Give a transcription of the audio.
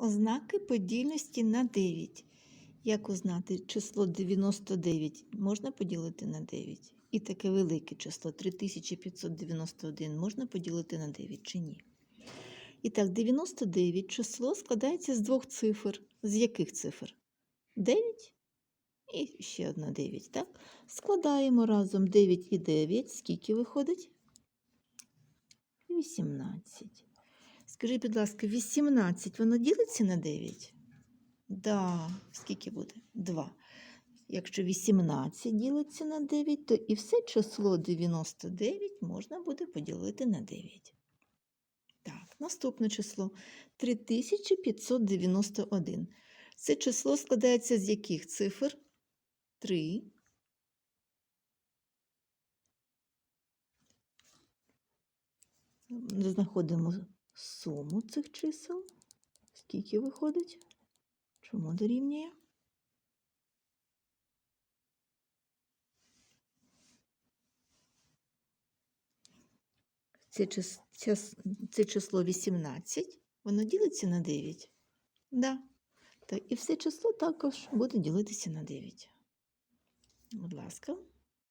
Ознаки подільності на 9. Як узнати число 99 можна поділити на 9? І таке велике число 3591 можна поділити на 9 чи ні? І так, 99 число складається з двох цифр. З яких цифр? 9 і ще одна 9, так? Складаємо разом 9 і 9. Скільки виходить? 18. Скажи, будь ласка, 18 воно ділиться на 9? Да. Скільки буде? 2. Якщо 18 ділиться на 9, то і все число 99 можна буде поділити на 9. Так, наступне число 3591. Це число складається з яких цифр? 3. Знаходимо суму цих чисел. Скільки виходить? Чому дорівнює? Це, час- це число 18, воно ділиться на 9. Да. Так, і все число також буде ділитися на 9. Будь ласка.